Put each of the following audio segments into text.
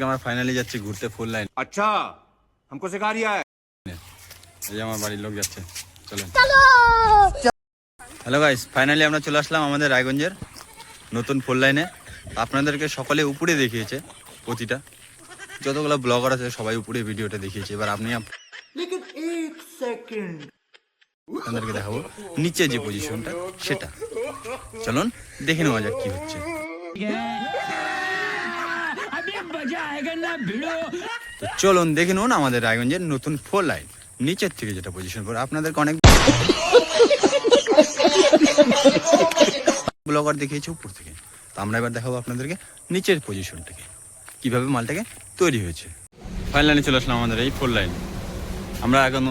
আমরা ফাইনালি যাচ্ছি ঘুরতে ফুল লাইন अच्छा हमको सिखा रिया है এই যে আমার বাড়ির লোক যাচ্ছে চলেন হ্যালো গাইস ফাইনালি আমরা চলে আসলাম আমাদের রায়গঞ্জের নতুন ফুল লাইনে আপনাদেরকে সকলে উপরে দেখিয়েছে প্রতিটা যতগুলো ব্লগার আছে সবাই উপরে ভিডিওটা দেখিয়েছে এবার আপনি আপ- আপনাদেরকে দেখাবো নিচে যে পজিশনটা সেটা চলুন দেখে নেওয়া যাক কি হচ্ছে তো চলুন দেখে নুন আমাদের রায়গঞ্জের নতুন ফোর লাইন। নিচের থেকে যেটা পজিশন করে, আপনাদেরকে অনেক ব্লগার দেখিয়েছে উপর থেকে। তো আমরা এবার দেখাবো আপনাদেরকে নিচের পজিশনটাকে কীভাবে মালটাকে তৈরি হয়েছে। ফাইন লাইনে চলে আসলাম আমাদের এই ফোর লাইন। আমরা এখন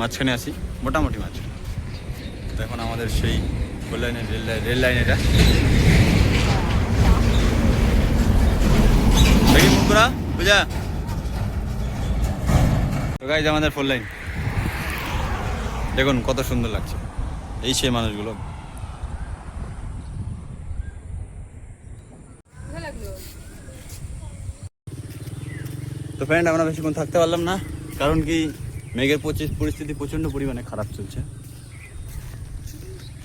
মাঝখানে আসি মোটামুটি মাঝখানে। তো এখন আমাদের সেই ফোর লাইনের রেল লাইন রেল লাইন এটা। মুখরা বুঝা? গাইজ আমাদের লাইন দেখুন কত সুন্দর লাগছে। এই সেই মানুষগুলো। তো ফ্রেন্ড আমরা বেশিক্ষণ থাকতে পারলাম না, কারণ কি মেঘের পরিস্থিতি প্রচণ্ড পরিমাণে খারাপ চলছে।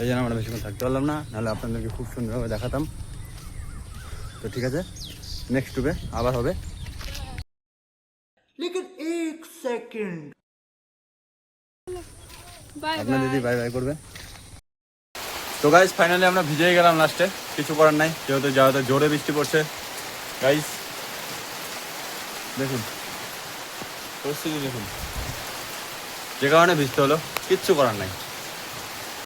এই জন্য আমরা বেশিক্ষণ থাকতে পারলাম না, নাহলে আপনাদেরকে খুব সুন্দরভাবে দেখাতাম। তো ঠিক আছে। নেক্সট টুবে আবার হবে। বাই আপনার বাই দিদি বাই বাই করবে। তো গাইজ ফাইনালি আমরা ভিজেই গেলাম লাস্টে কিছু করার নাই যেহেতু যেহেতু জোরে বৃষ্টি পড়ছে। গাইজ দেখুন। পরিস্থিতি দেখুন। যে কারণে ভিজতে হলো কিচ্ছু করার নাই।